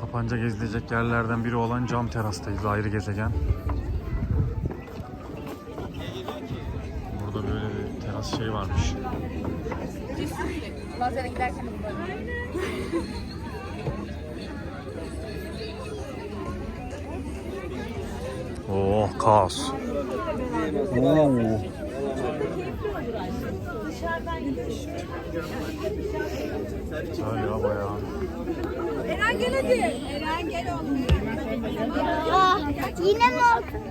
Sapanca gezilecek yerlerden biri olan cam terastayız. Ayrı gezegen. Burada böyle bir teras şey varmış. Lazer'e giderken Oh kaos. Oo. Güzel ya bayağı. Eren gel hadi. Eren gel oğlum. Ah, yine mi okudun?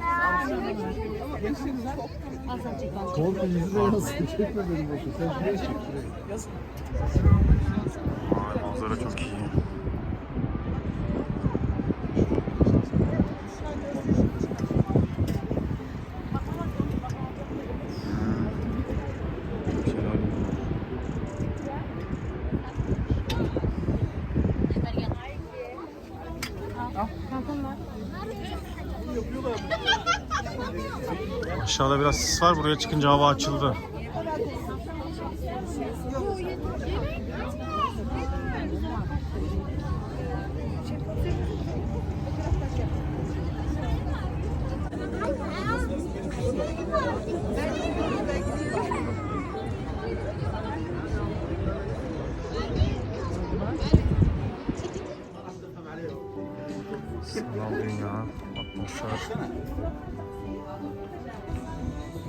Korku yüzüne yansın. Çekme beni boşu. Sen şuraya çek. Şuraya. Manzara çok iyi. Aşağıda biraz sis var. Buraya çıkınca hava açıldı. Sanal dünya, atmosfer.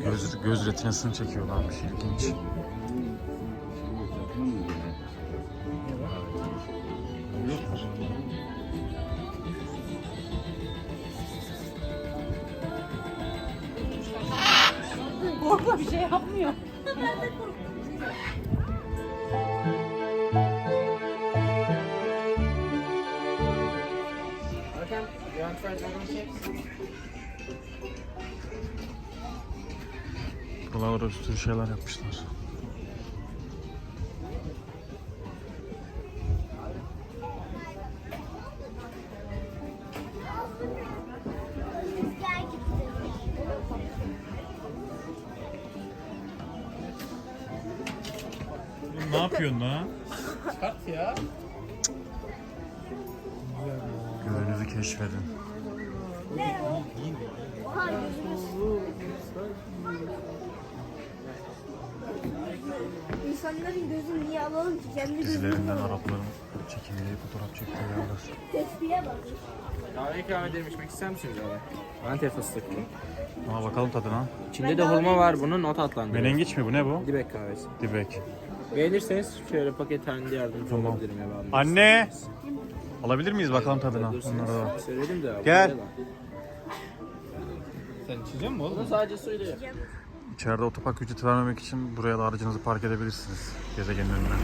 Göz, göz retinasını çekiyorlarmış ilginç. Korkma bir şey yapmıyor. Buralarda bir sürü şeyler yapmışlar. Ne yapıyorsun lan? Çıkart ya. Gölünüzü keşfedin. İnsanların gözü niye alalım ki? Kendi Dizilerinden Arapların çekimleri fotoğraf çektiği yerler. tespihe bak. Kahve ikram ederim içmek ister misiniz abi? Antep fıstıklı. Ama bakalım tadına. İçinde de hurma var bunun not adlandırıyor. Menengiç mi bu ne bu? Dibek kahvesi. Dibek. Beğenirseniz şöyle paket halinde yardımcı Tamam. olabilirim ya. bağımlı Anne! isterseniz. Alabilir miyiz bakalım tadına? Bunları da. Söyledim de abi. Gel. Sen içecek misin Bunu oğlum? sadece suyla yap. İçeride otopark ücreti vermemek için buraya da aracınızı park edebilirsiniz. Gezegenin önüne.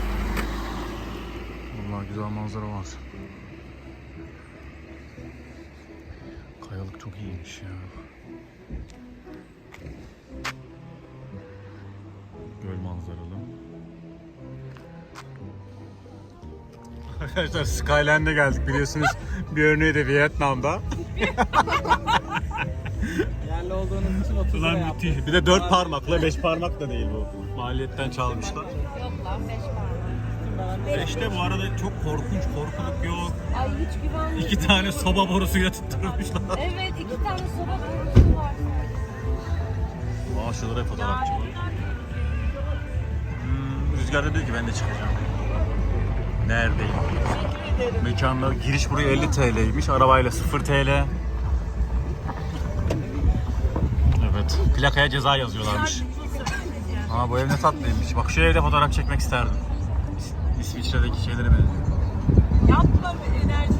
Vallahi güzel manzara var. Kayalık çok iyiymiş ya. Göl manzaralı. Arkadaşlar Skyline'de geldik biliyorsunuz. bir örneği de Vietnam'da. Yerli olduğunuz için 30 Ulan müthiş. Bir de dört parmakla beş parmak da değil bu. Maliyetten çalmışlar. Yok lan beş parmak. İşte bu arada çok korkunç, korkuluk yok. Ay hiç güvenli. İki tane soba borusuyla tutturmuşlar. Evet iki tane soba borusu var. Aa şurada da fotoğrafçı var. Hmm, Rüzgar da diyor ki ben de çıkacağım. Neredeyim? Mekanda giriş buraya 50 TL'ymiş. Arabayla 0 TL. Evet. Plakaya ceza yazıyorlarmış. Aa bu ev ne tatlıymış. Bak şu evde fotoğraf çekmek isterdim. İs- İsviçre'deki şeylere benziyor. Yapma enerji.